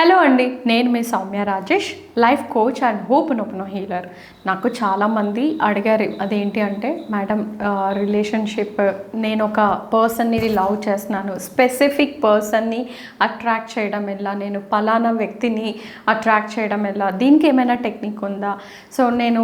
Hello అండి నేను మీ Soumya Rajesh life coach and Ho'oponopono healer. నాకు చాలామంది అడిగారు అదేంటి అంటే మేడం రిలేషన్షిప్ నేను ఒక పర్సన్ని లవ్ చేస్తున్నాను. స్పెసిఫిక్ పర్సన్ని అట్రాక్ట్ చేయడం ఎలా? నేను పలానా వ్యక్తిని అట్రాక్ట్ చేయడం ఎలా? దీనికి ఏమైనా టెక్నిక్ ఉందా? సో నేను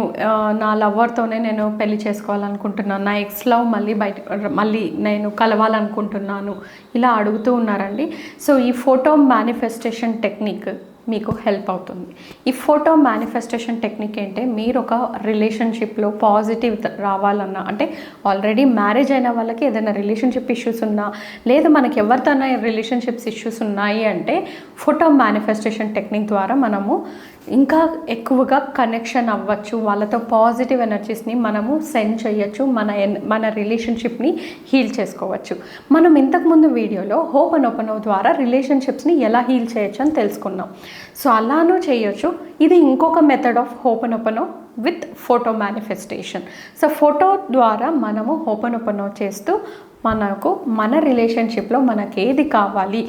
నా లవర్తోనే నేను పెళ్ళి చేసుకోవాలనుకుంటున్నాను. నా ఎక్స్ లవ్ మళ్ళీ బయట మళ్ళీ నేను కలవాలనుకుంటున్నాను. ఇలా అడుగుతూ ఉన్నారండి. సో ఈ ఫోటో మేనిఫెస్టేషన్ టెక్నిక్ technique. మీకు హెల్ప్ అవుతుంది. ఈ ఫోటో మేనిఫెస్టేషన్ టెక్నిక్ ఏంటంటే మీరు ఒక రిలేషన్షిప్లో పాజిటివ్ రావాలన్నా అంటే ఆల్రెడీ మ్యారేజ్ అయిన వాళ్ళకి ఏదైనా రిలేషన్షిప్ ఇష్యూస్ ఉన్నా లేదా మనకి ఎవరితోనైనా రిలేషన్షిప్స్ ఇష్యూస్ ఉన్నాయి అంటే ఫోటో మేనిఫెస్టేషన్ టెక్నిక్ ద్వారా మనము ఇంకా ఎక్కువగా కనెక్షన్ అవ్వచ్చు వాళ్ళతో పాజిటివ్ ఎనర్జీస్ని మనము సెండ్ చేయొచ్చు మన ఎన్- మన రిలేషన్షిప్ని హీల్ చేసుకోవచ్చు. మనం ఇంతకుముందు వీడియోలో హోప్ అండ్ ఓపెన్ ద్వారా రిలేషన్షిప్స్ని ఎలా హీల్ చేయొచ్చు అని తెలుసుకున్నాం. సో అలానూ చేయొచ్చు. ఇది ఇంకొక method of Ho'oponopono with photo manifestation so photo ద్వారా మనము హోపనొపనో చేస్తూ మనకు మన రిలేషన్షిప్లో మనకి ఏది కావాలి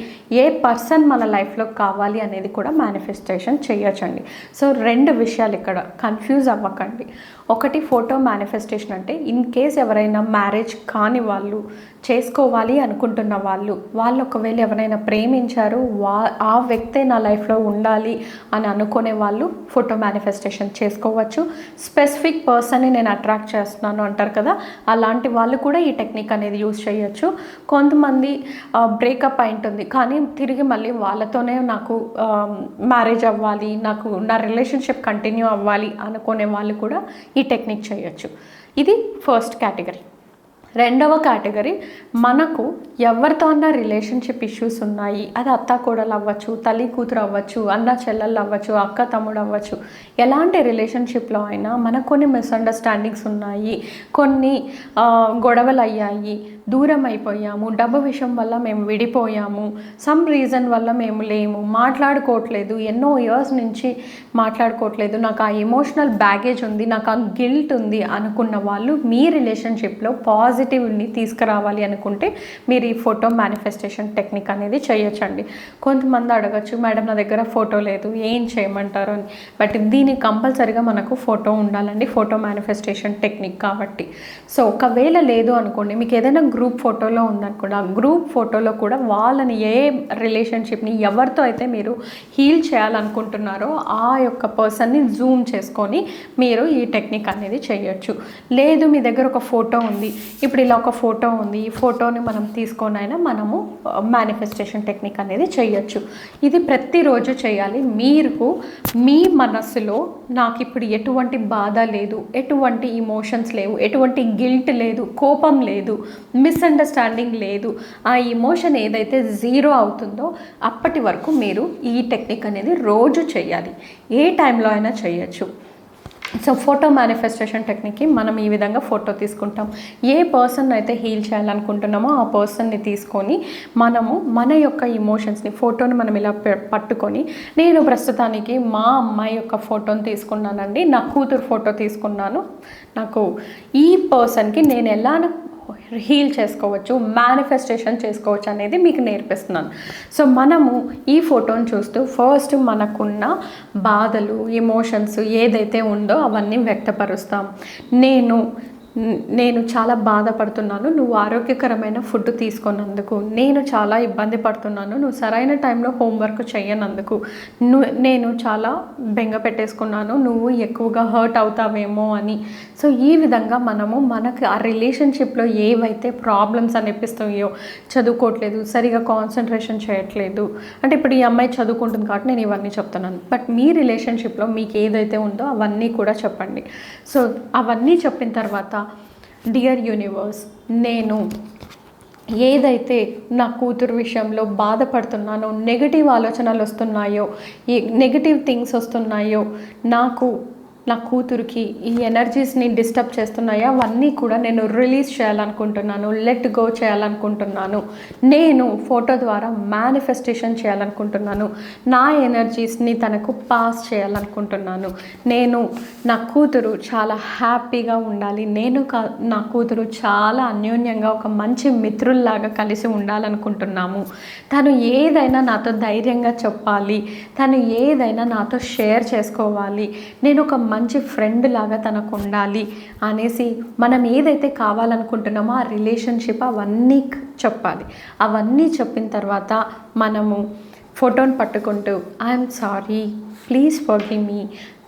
ఏ పర్సన్ మన లైఫ్లో కావాలి అనేది కూడా మేనిఫెస్టేషన్ చేయొచ్చండి. సో రెండు విషయాలు ఇక్కడ కన్ఫ్యూజ్ అవ్వకండి. ఒకటి ఫోటో మేనిఫెస్టేషన్ అంటే ఇన్ కేస్ ఎవరైనా మ్యారేజ్ కాని వాళ్ళు చేసుకోవాలి అనుకుంటున్న వాళ్ళు వాళ్ళు ఒకవేళ ఎవరైనా ప్రేమించారు వా ఆ వ్యక్తే నా లైఫ్లో ఉండాలి అని అనుకునే వాళ్ళు ఫోటో మేనిఫెస్టేషన్ చేసుకోవచ్చు. స్పెసిఫిక్ పర్సన్ని నేను అట్రాక్ట్ చేస్తున్నాను అంటారు కదా అలాంటి వాళ్ళు కూడా ఈ టెక్నిక్ అనేది యూజ్ చేయొచ్చు. కొంతమంది బ్రేకప్ అయి ఉంటుంది కానీ తిరిగి మళ్ళీ వాళ్ళతోనే నాకు మ్యారేజ్ అవ్వాలి నాకు నా రిలేషన్షిప్ కంటిన్యూ అవ్వాలి అనుకునే వాళ్ళు కూడా ఈ టెక్నిక్ చేయొచ్చు. ఇది ఫస్ట్ కేటగిరీ రెండవ కేటగిరీ మనకు ఎవరితో అన్న రిలేషన్షిప్ ఇష్యూస్ ఉన్నాయి. అది అత్త కోడలు అవ్వచ్చు తల్లి కూతురు అవ్వచ్చు అన్న చెల్లెళ్ళు అవ్వచ్చు అక్క తమ్ముడు అవ్వచ్చు. ఎలాంటి రిలేషన్షిప్లో అయినా మనకు కొన్ని మిస్అండర్స్టాండింగ్స్ ఉన్నాయి. కొన్ని గొడవలు అయ్యాయి. దూరం అయిపోయాము డబ్బు విషయం వల్ల మేము విడిపోయాము. సమ్ రీజన్ వల్ల మేము లేము. మాట్లాడుకోవట్లేదు. ఎన్నో ఇయర్స్ నుంచి మాట్లాడుకోవట్లేదు. నాకు ఆ ఎమోషనల్ బ్యాగేజ్ ఉంది. నాకు ఆ గిల్ట్ ఉంది అనుకున్న వాళ్ళు మీ రిలేషన్షిప్లో పాజిటివ్ని తీసుకురావాలి అనుకుంటే మీరు ఈ ఫోటో మేనిఫెస్టేషన్ టెక్నిక్ అనేది చేయొచ్చండి. కొంతమంది అడగచ్చు మేడం నా దగ్గర ఫోటో లేదు. ఏం చేయమంటారు? అని. బట్ దీనికి కంపల్సరిగా మనకు ఫోటో ఉండాలండి. ఫోటో మేనిఫెస్టేషన్ టెక్నిక్ కాబట్టి. సో ఒకవేళ లేదు అనుకోండి మీకు ఏదైనా గ్రూప్ ఫోటోలో ఉందనుకోండి ఆ గ్రూప్ ఫోటోలో కూడా వాళ్ళని ఏ రిలేషన్షిప్ని ఎవరితో అయితే మీరు హీల్ చేయాలనుకుంటున్నారో ఆ యొక్క పర్సన్ని జూమ్ చేసుకొని మీరు ఈ టెక్నిక్ అనేది చేయొచ్చు. లేదు మీ దగ్గర ఒక ఫోటో ఉంది. ఇప్పుడు ఇలా ఒక ఫోటో ఉంది. ఈ ఫోటోని మనం తీసుకొని అయినా మనము uh, మేనిఫెస్టేషన్ టెక్నిక్ అనేది చేయొచ్చు. ఇది ప్రతిరోజు చేయాలి. మీరు మీ మనస్సులో నాకు ఇప్పుడు ఎటువంటి బాధ లేదు ఎటువంటి ఇమోషన్స్ లేవు ఎటువంటి గిల్ట్ లేదు కోపం లేదు. మిస్అండర్స్టాండింగ్ లేదు. ఆ ఇమోషన్ ఏదైతే జీరో అవుతుందో అప్పటి వరకు మీరు ఈ టెక్నిక్ అనేది రోజు చేయాలి. ఏ టైంలో అయినా చేయొచ్చు. సో ఫోటో మేనిఫెస్టేషన్ టెక్నిక్కి మనం ఈ విధంగా ఫోటో తీసుకుంటాం. ఏ పర్సన్ అయితే హీల్ చేయాలనుకుంటున్నామో ఆ పర్సన్ని తీసుకొని మనము మన యొక్క ఇమోషన్స్ని ఫోటోని మనం ఇలా పట్టుకొని నేను ప్రస్తుతానికి మా అమ్మాయి యొక్క ఫోటోని తీసుకున్నానండి. నా కూతురు ఫోటో తీసుకున్నాను. నాకు ఈ పర్సన్కి నేను ఎలా హీల్ చేసుకోవచ్చు మేనిఫెస్టేషన్ చేసుకోవచ్చు అనేది మీకు నేర్పిస్తున్నాను. సో మనము ఈ ఫోటోని చూస్తూ ఫస్ట్ మనకున్న బాధలు ఎమోషన్స్ ఏదైతే ఉందో అవన్నీ వ్యక్తపరుస్తాం. నేను నేను చాలా బాధపడుతున్నాను. నువ్వు ఆరోగ్యకరమైన ఫుడ్ తీసుకున్నందుకు నేను చాలా ఇబ్బంది పడుతున్నాను. నువ్వు సరైన టైంలో హోంవర్క్ చేయనందుకు ను నేను చాలా బెంగ పెట్టేసుకున్నాను. నువ్వు ఎక్కువగా హర్ట్ అవుతావేమో అని. సో ఈ విధంగా మనము మనకు ఆ రిలేషన్షిప్లో ఏవైతే ప్రాబ్లమ్స్ అనిపిస్తాయో చదువుకోవట్లేదు సరిగా కాన్సన్ట్రేషన్ చేయట్లేదు. అంటే ఇప్పుడు ఈ అమ్మాయి చదువుకుంటుంది కాబట్టి నేను ఇవన్నీ చెప్తున్నాను. బట్ మీ రిలేషన్షిప్లో మీకు ఏదైతే ఉందో అవన్నీ కూడా చెప్పండి. సో అవన్నీ చెప్పిన తర్వాత డియర్ యూనివర్స్ నేను ఏదైతే నా కూతురు విషయంలో బాధపడుతున్నానో నెగిటివ్ ఆలోచనలు వస్తున్నాయో ఈ నెగిటివ్ థింగ్స్ వస్తున్నాయో నాకు నా కూతురికి ఈ ఎనర్జీస్ని డిస్టర్బ్ చేస్తున్నాయా? అవన్నీ కూడా నేను రిలీజ్ చేయాలనుకుంటున్నాను. లెట్ గో చేయాలనుకుంటున్నాను. నేను ఫోటో ద్వారా మేనిఫెస్టేషన్ చేయాలనుకుంటున్నాను. నా ఎనర్జీస్ని తనకు పాస్ చేయాలనుకుంటున్నాను. నేను నా కూతురు చాలా హ్యాపీగా ఉండాలి. నేను కా నా కూతురు చాలా అన్యోన్యంగా ఒక మంచి మిత్రుల్లాగా కలిసి ఉండాలనుకుంటున్నాము. తను ఏదైనా నాతో ధైర్యంగా చెప్పాలి. తను ఏదైనా నాతో షేర్ చేసుకోవాలి. నేను ఒక మంచి ఫ్రెండ్ లాగా తనకు ఉండాలి అనేసి మనం ఏదైతే కావాలనుకుంటున్నామో ఆ రిలేషన్షిప్ అవన్నీ చెప్పాలి. అవన్నీ చెప్పిన తర్వాత మనము ఫోటోని పట్టుకుంటూ I'm sorry please forgive me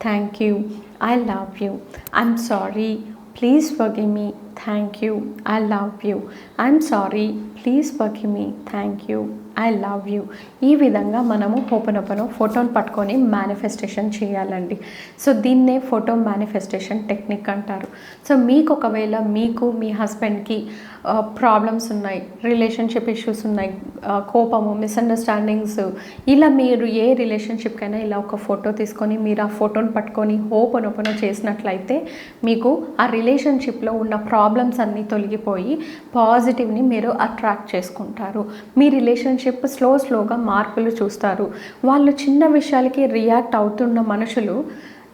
thank you I love you I'm sorry please forgive me thank you I love you I'm sorry please forgive me thank you I love you. ఈ విధంగా మనము హోపనొపను ఫోటోని పట్టుకొని మేనిఫెస్టేషన్ చేయాలండి. So దీన్నే photo manifestation technique అంటారు. So మీకు ఒకవేళ మీకు మీ హస్బెండ్కి ప్రాబ్లమ్స్ ఉన్నాయి రిలేషన్షిప్ ఇష్యూస్ ఉన్నాయి కోపము మిస్అండర్స్టాండింగ్స్ ఇలా మీరు ఏ రిలేషన్షిప్కైనా ఇలా ఒక ఫోటో తీసుకొని మీరు ఆ ఫోటోని పట్టుకొని హోపనొపను చేసినట్లయితే మీకు ఆ రిలేషన్షిప్లో ఉన్న ప్రాబ్లమ్స్ అన్నీ తొలగిపోయి పాజిటివ్ని మీరు అట్రాక్ట్ చేసుకుంటారు. మీ రిలేషన్షిప్ స్లో స్లోగా మార్పులు చూస్తారు. వాళ్ళు చిన్న విషయాలకి రియాక్ట్ అవుతున్న మనుషులు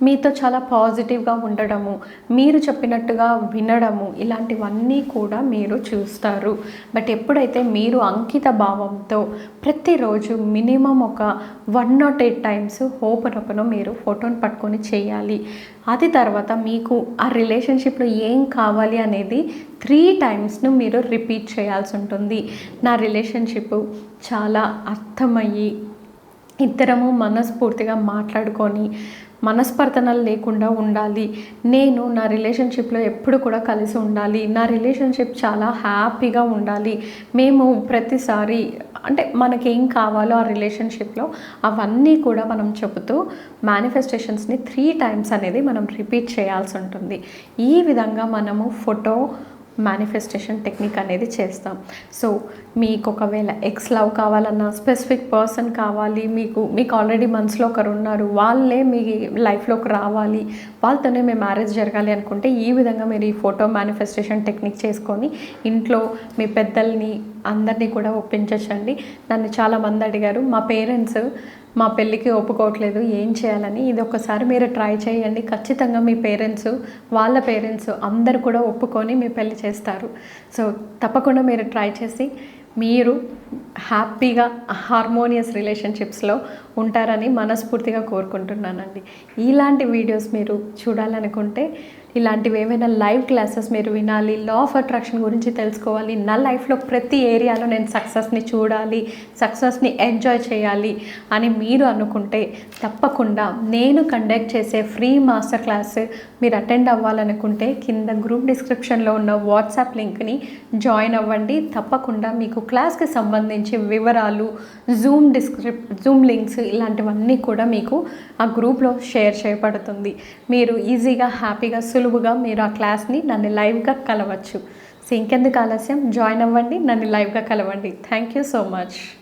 మీతో చాలా పాజిటివ్గా ఉండడము మీరు చెప్పినట్టుగా వినడము ఇలాంటివన్నీ కూడా మీరు చూస్తారు. బట్ ఎప్పుడైతే మీరు అంకిత భావంతో ప్రతిరోజు మినిమం ఒక one nought eight times open మీరు ఫోటోని పట్టుకొని చేయాలి. అది తర్వాత మీకు ఆ రిలేషన్షిప్లో ఏం కావాలి అనేది త్రీ టైమ్స్ను మీరు రిపీట్ చేయాల్సి ఉంటుంది. నా రిలేషన్షిప్ చాలా అర్థమయ్యి ఇద్దరము మనస్ఫూర్తిగా మాట్లాడుకొని మనస్పర్ధనలు లేకుండా ఉండాలి. నేను నా రిలేషన్షిప్లో ఎప్పుడు కూడా కలిసి ఉండాలి. నా రిలేషన్షిప్ చాలా హ్యాపీగా ఉండాలి. మేము ప్రతిసారి అంటే మనకేం కావాలో ఆ రిలేషన్షిప్లో అవన్నీ కూడా మనం చెబుతూ మేనిఫెస్టేషన్స్ని త్రీ టైమ్స్ అనేది మనం రిపీట్ చేయాల్సి ఉంటుంది. ఈ విధంగా మనము ఫోటో మేనిఫెస్టేషన్ టెక్నిక్ అనేది చేస్తాం. సో మీకు ఒకవేళ ఎక్స్ లవ్ కావాలన్నా స్పెసిఫిక్ పర్సన్ కావాలి మీకు మీకు ఆల్రెడీ మనసులో ఒకరు ఉన్నారు వాళ్ళే మీ లైఫ్లోకి రావాలి వాళ్ళతోనే మీ మ్యారేజ్ జరగాలి అనుకుంటే ఈ విధంగా మీరు ఈ ఫోటో మేనిఫెస్టేషన్ టెక్నిక్ చేసుకొని ఇంట్లో మీ పెద్దల్ని అందరినీ కూడా ఒప్పించచ్చండి. నన్ను చాలామంది అడిగారు మా పేరెంట్స్ మా పెళ్ళికి ఒప్పుకోవట్లేదు ఏం చేయాలని? ఇది ఒకసారి మీరు ట్రై చేయండి. ఖచ్చితంగా మీ పేరెంట్స్ వాళ్ళ పేరెంట్స్ అందరు కూడా ఒప్పుకొని మీ పెళ్ళి చేస్తారు. సో తప్పకుండా మీరు ట్రై చేసి మీరు హ్యాపీగా హార్మోనియస్ రిలేషన్షిప్స్లో ఉంటారని మనస్ఫూర్తిగా కోరుకుంటున్నానండి. ఇలాంటి వీడియోస్ మీరు చూడాలనుకుంటే ఇలాంటివి ఏమైనా లైవ్ క్లాసెస్ మీరు వినాలి లా ఆఫ్ అట్రాక్షన్ గురించి తెలుసుకోవాలి నా లైఫ్లో ప్రతి ఏరియాలో నేను సక్సెస్ని చూడాలి సక్సెస్ని ఎంజాయ్ చేయాలి అని మీరు అనుకుంటే తప్పకుండా నేను కండక్ట్ చేసే ఫ్రీ మాస్టర్ క్లాస్ మీరు అటెండ్ అవ్వాలనుకుంటే కింద గ్రూప్ డిస్క్రిప్షన్లో ఉన్న వాట్సాప్ లింక్ని జాయిన్ అవ్వండి. తప్పకుండా మీకు క్లాస్కి సంబంధించి వివరాలు జూమ్ డిస్క్రిప్ జూమ్ లింక్స్ ఇలాంటివన్నీ కూడా మీకు ఆ గ్రూప్లో షేర్ చేయబడుతుంది. మీరు ఈజీగా హ్యాపీగా సులువుగా మీరు ఆ క్లాస్ని నన్ను లైవ్గా కలవచ్చు. సో ఇంకెందుకు ఆలస్యం? జాయిన్ అవ్వండి నన్ను లైవ్గా కలవండి. Thank you so much.